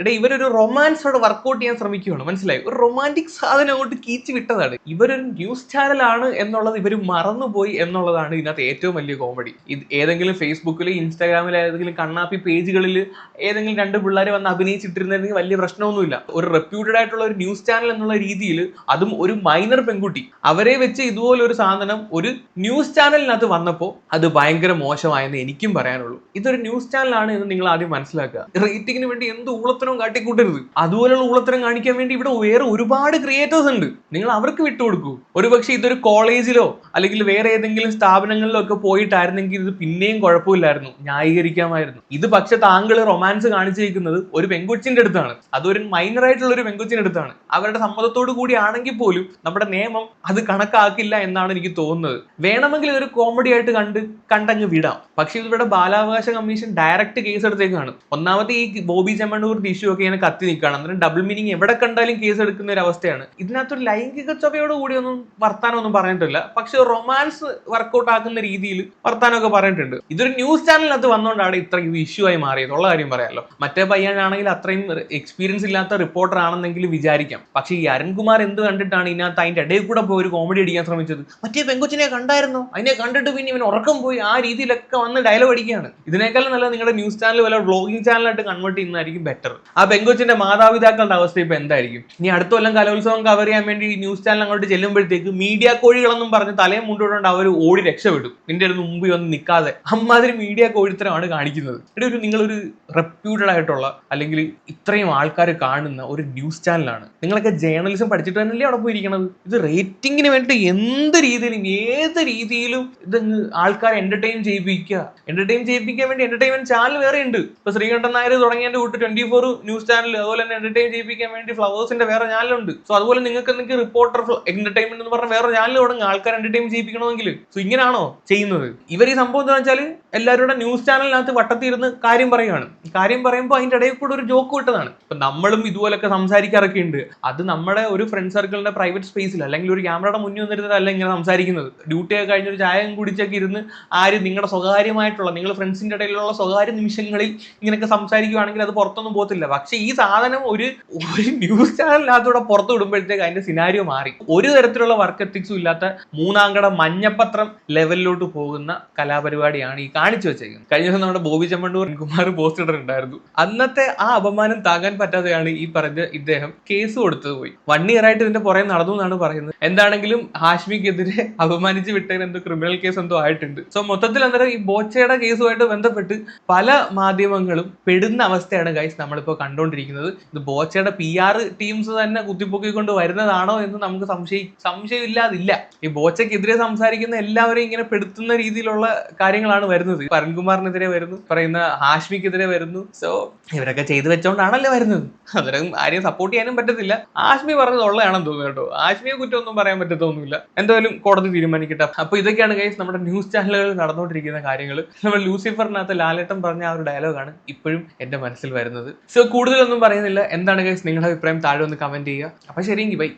എടാ ഇവരൊരു റൊമാൻസോട് വർക്കൗട്ട് ചെയ്യാൻ ശ്രമിക്കുകയാണ് മനസ്സിലായി? ഒരു റൊമാന്റിക് സാധനം അങ്ങോട്ട് കീച്ച് വിട്ടതാണ്. ഇവരൊരു ന്യൂസ് ചാനലാണ് എന്നുള്ളത് ഇവർ മറന്നുപോയി എന്നുള്ളതാണ് ഇതിനകത്ത് ഏറ്റവും വലിയ കോമഡി ഇത് ഏതെങ്കിലും ഫേസ്ബുക്കിൽ ഇൻസ്റ്റാഗ്രാമിൽ ഏതെങ്കിലും കണ്ണാപ്പി പേജുകളിൽ ഏതെങ്കിലും രണ്ട് പിള്ളേർ വന്ന് അഭിനയിച്ചിട്ടിരുന്നെങ്കിൽ വലിയ പ്രശ്നമൊന്നുമില്ല. ഒരു റെപ്യൂട്ടഡ് ആയിട്ടുള്ള ഒരു ന്യൂസ് ചാനൽ എന്നുള്ള രീതിയിൽ അതും ഒരു മൈനർ പെൺകുട്ടി. അവരെ വെച്ച് ഇതുപോലെ ഒരു സാധനം ഒരു ന്യൂസ് ചാനലിനകത്ത് വന്നപ്പോൾ അത് ഭയങ്കര മോശമായെന്ന് എനിക്കും പറയാനുള്ളൂ. ഇതൊരു ന്യൂസ് ചാനലാണ് എന്ന് നിങ്ങൾ ആദ്യം മനസ്സിലാക്കുക. റേറ്റിംഗിന് വേണ്ടി എന്ത് ഊളത്തരവും കാട്ടിക്കൂട്ടരുത്. അതുപോലെയുള്ള ഊളത്തരം കാണിക്കാൻ വേണ്ടി ഇവിടെ വേറെ ഒരുപാട് ക്രിയേറ്റേഴ്സ് ഉണ്ട്. നിങ്ങൾ അവർക്ക് വിട്ടുകൊടുക്കൂ. ഒരുപക്ഷെ ഇതൊരു കോളേജിലോ അല്ലെങ്കിൽ വേറെ ഏതെങ്കിലും സ്ഥാപനങ്ങളിലോ ഒക്കെ പോയിട്ടായിരുന്നെങ്കിൽ ഇത് പിന്നെയും കുഴപ്പമില്ലായിരുന്നു. ന്യായീകരിക്കാമായിരുന്നു. ഇത് പക്ഷെ താങ്കൾ റൊമാൻസ് കാണിച്ചിരിക്കുന്നത് ഒരു പെങ്കൊച്ചിന്റെ അടുത്താണ്. അതൊരു മൈനർ ആയിട്ടുള്ള ഒരു പെങ്കൊച്ചിന്റെ അടുത്താണ്. അവരുടെ സമ്മതത്തോടു കൂടി ആണെങ്കിൽ പോലും നമ്മുടെ നിയമം അത് കണക്കാക്കില്ല എന്നാണ് എനിക്ക് തോന്നുന്നത്. വേണമെങ്കിൽ ഇതൊരു കോമഡി ആയിട്ട് കണ്ട് കണ്ടങ്ങ് വിടാം. പക്ഷെ ഇവിടെ ബാലാവകാശ കമ്മീഷൻ ഡയറക്റ്റ് കേസ് എടുത്തേക്കാണ്. ഒന്നാമത്തെ ഈ ബോബി ചെമ്മണ്ണൂർ ഇഷ്യൂ ഒക്കെ ഇങ്ങനെ കത്തി നിൽക്കുകയാണ്. അന്നേരം ഡബിൾ മീനിങ് എവിടെ കണ്ടാലും കേസ് എടുക്കുന്ന ഒരു അവസ്ഥയാണ്. ഇതിനകത്തൊരു ലൈംഗിക ചൊവയോട് കൂടി ഒന്നും വർത്താനം ഒന്നും പറഞ്ഞിട്ടില്ല. പക്ഷെ റൊമാൻസ് വർക്കൗട്ട് ആക്കുന്ന രീതിയിൽ വർത്താനമൊക്കെ പറഞ്ഞിട്ടുണ്ട്. ഇതൊരു ന്യൂസ് ചാനലിനകത്ത് വന്നുകൊണ്ടാണ് ഇത്ര ഇത് ഇഷ്യൂ ആയി മാറിയത്. ഉള്ള കാര്യം പറയാമല്ലോ മറ്റേ പയ്യനാണെങ്കിൽ അത്രയും എക്സ്പീരിയൻസ് ഇല്ലാത്ത റിപ്പോർട്ടർ ആണെന്നെങ്കിലും വിചാരിക്കാം. പക്ഷേ ഈ അരുൺകുമാർ എന്ത് കണ്ടിട്ടാണ് ഇതിനകത്ത് അതിന്റെ ഇടയിൽ കൂടെ പോയി ഒരു കോമഡി അടിക്കാൻ ശ്രമിച്ചത്? മറ്റേ പെങ്കൊച്ചിനെ കണ്ടായിരുന്നു? അതിനെ കണ്ടിട്ട് പിന്നെ ഇവൻ ഉറക്കം പോയി ആ രീതിയിലൊക്കെ വന്ന് ഡയലോഗ് അടിക്കുകയാണ്. ഇതിനേക്കാളും നല്ല നിങ്ങളുടെ ന്യൂസ് ചാനൽ വല്ല വ്ളോഗിംഗ് ചാനലായിട്ട് കൺവേർട്ട് ചെയ്യുന്നതായിരിക്കും ബെറ്റർ ആ പെങ്കൊച്ചിന്റെ മാതാപിതാക്കളുടെ അവസ്ഥ ഇപ്പൊ എന്തായിരിക്കും? ഇനി അടുത്ത കൊല്ലം കലോത്സവം കവർ ചെയ്യാൻ വേണ്ടി ന്യൂസ് ചാനൽ അങ്ങോട്ട് ചെല്ലുമ്പോഴത്തേക്ക് മീഡിയ കോഴികളെന്നും പറഞ്ഞ് തലയും മുണ്ടോണ്ട് അവർ ഓടി രക്ഷപ്പെടും. നിന്റെ അടുത്ത് മുമ്പിൽ വന്ന് നിൽക്കാതെ. അമ്മാതിരി മീഡിയ കോഴിത്തരമാണ് കാണിക്കുന്നത്. ഇവിടെ ഒരു നിങ്ങളൊരു റെപ്യൂട്ടഡ് ആയിട്ടുള്ള അല്ലെങ്കിൽ ഇത്രയും ആൾക്കാർ കാണുന്ന ഒരു ന്യൂസ് ചാനലാണ് നിങ്ങളൊക്കെ ജേർണലിസം പഠിച്ചിട്ട് തന്നെയല്ലേ അവിടെ പോയിരിക്കണത്? ഇത് റേറ്റിംഗിന് വേണ്ടി എന്ത് രീതിയിലും ഏത് രീതിയിലും ഇത് ആൾക്കാരെ എന്റർടൈൻ ചെയ്യിപ്പിക്കുക. എന്റർടൈൻ ചെയ്യിപ്പിക്കാൻ വേണ്ടി എന്റർടൈൻമെന്റ് ചാനൽ വേറെ ഉണ്ട് ഇപ്പൊ ശ്രീകണ്ഠൻ നായർ തുടങ്ങിയതിന്റെ കൂട്ട് ട്വന്റി ഫോർ ന്യൂസ് ചാനൽ അതുപോലെ തന്നെ എന്റർടൈൻ ചെയ്യിപ്പിക്കാൻ വേണ്ടി ഫ്ലവേഴ്സിന്റെ വേറെ ചാനലുണ്ട് സോ അതുപോലെ നിങ്ങൾക്ക് എന്തെങ്കിലും റിപ്പോർട്ടർ എന്റർടൈൻമെന്റ് എന്ന് പറഞ്ഞ വേറെ ചാനൽ തുടങ്ങും ആൾക്കാർ എന്റർടൈൻ ചെയ്യിപ്പിക്കണമെങ്കിൽ സോ ഇങ്ങനെയാണോ ചെയ്യുന്നത്? ഇവർ ഈ സംഭവം എന്താ വെച്ചാൽ എല്ലാവരുടെ ന്യൂസ് ചാനലിനകത്ത് വട്ടത്തിരുന്ന് കാര്യം പറയുകയാണ് കാര്യം പറയുമ്പോൾ അതിന്റെ ഇടയിൽ കൂടെ ഒരു ജോക്ക് വിട്ടതാണ് ഇപ്പൊ നമ്മളും ഇതുപോലൊക്കെ സംസാരിക്കാറൊക്കെ ഉണ്ട്. അത് നമ്മുടെ ഒരു ഫ്രണ്ട് സർക്കിളിന്റെ പ്രൈവറ്റ് സ്പേസിൽ അല്ലെങ്കിൽ ഒരു ക്യാമറയുടെ മുന്നിൽ വന്നിരുന്നതല്ല ഇങ്ങനെ സംസാരിക്കുന്നത്. ഡ്യൂട്ടി ഒക്കെ കഴിഞ്ഞൊരു ചായം കുടിച്ചൊക്കെ ഇരുന്ന് ആര് നിങ്ങളുടെ സ്വകാര്യമായിട്ടുള്ള നിങ്ങൾ ഫ്രണ്ട്സിന്റെ ഇടയിലുള്ള സ്വകാര്യ നിമിഷങ്ങളിൽ ഇങ്ങനെയൊക്കെ സംസാരിക്കുകയാണെങ്കിൽ അത് പുറത്തൊന്നും പോകത്തില്ല. പക്ഷെ ഈ സാധനം ഒരു ഒരു ന്യൂസ് ചാനലിനകത്തൂടെ പുറത്ത് വിടുമ്പോഴത്തേക്ക് അതിന്റെ സിനാരിയോ മാറി. ഒരു തരത്തിലുള്ള വർക്ക് എത്തിക്സും ഇല്ലാത്ത മൂന്നാംകട മഞ്ഞപ്പത്രം ലെവലിലോട്ട് പോകുന്ന കലാപരിപാടിയാണ് ഈ കാണിച്ചു വെച്ചേക്കുന്നത്. കഴിഞ്ഞ ദിവസം നമ്മുടെ ബോബി ചെമ്മണ്ണൂർ കുമാർ പോസ്റ്റ് ഇട്ടിട്ടുണ്ടായിരുന്നു. അന്നത്തെ ആ അപമാനം താങ്ങാൻ പറ്റാതെയാണ് ഈ പറഞ്ഞ ഇദ്ദേഹം കേസ് കൊടുത്തത് പോയി. വൺ ഇയർ ആയിട്ട് ഇതിന്റെ പുറകെ നടന്നു എന്നാണ് പറയുന്നത്. എന്താണെങ്കിലും ഹാഷ്മിക്കെതിരെ അപമാനിച്ച് വിട്ടതിന് എന്തോ ക്രിമിനൽ കേസ് എന്തോ ആയിട്ടുണ്ട്. സോ മൊത്തത്തിൽ അന്നേരം ഈ ബോച്ചയുടെ കേസുമായിട്ട് ബന്ധപ്പെട്ട് പല മാധ്യമങ്ങളും പെടുന്ന അവസ്ഥയാണ് ഗൈസ് നമ്മളിപ്പോൾ കണ്ടുകൊണ്ടിരിക്കുന്നത് ഇത് ബോച്ചയുടെ പി ആർ ടീംസ് തന്നെ കുത്തിപ്പൊക്കിക്കൊണ്ട് വരുന്നതാണോ എന്ന് നമുക്ക് സംശയി സംശയമില്ലാതില്ല. ഈ ബോച്ചയ്ക്കെതിരെ സംസാരിക്കുന്ന എല്ലാവരെയും ഇങ്ങനെ പെടുത്തുന്ന രീതിയിലുള്ള കാര്യങ്ങളാണ് വരുന്നത്. പരൺകുമാറിനെതിരെ വരുന്നു പറയുന്ന ഹാഷ്മിക്കെതിരെ വരുന്നു. സോ ഇവരൊക്കെ ചെയ്തു വെച്ചോണ്ടാണല്ലോ വരുന്നത്. അന്നേരം ആരെയും സപ്പോർട്ട് ചെയ്യാനും പറ്റത്തില്ല. ആഷ്മി പറഞ്ഞത് ഉള്ളതാണെന്ന് തോന്നുന്നു കേട്ടോ. ആഷ്മിയെ കുറ്റമൊന്നും പറയാൻ പറ്റത്തൊന്നുമില്ല. എന്തായാലും കോടതി തീരുമാനിക്കട്ടെ. അപ്പൊ ഇതൊക്കെയാണ് കേസ് നമ്മുടെ ന്യൂസ് ചാനലുകളിൽ നടന്നുകൊണ്ടിരിക്കുന്ന കാര്യങ്ങൾ നമ്മൾ ലൂസിഫറിനകത്ത് ലാലേട്ടൻ പറഞ്ഞ ആ ഒരു ഡയലോഗാണ് ഇപ്പോഴും എന്റെ മനസ്സിൽ വരുന്നത്. സോ കൂടുതലൊന്നും പറയുന്നില്ല. എന്താണ് ഗൈസ് നിങ്ങളുടെ അഭിപ്രായം? താഴെ ഒന്ന് കമന്റ് ചെയ്യുക. അപ്പോൾ ശരിയെങ്കിൽ ബൈ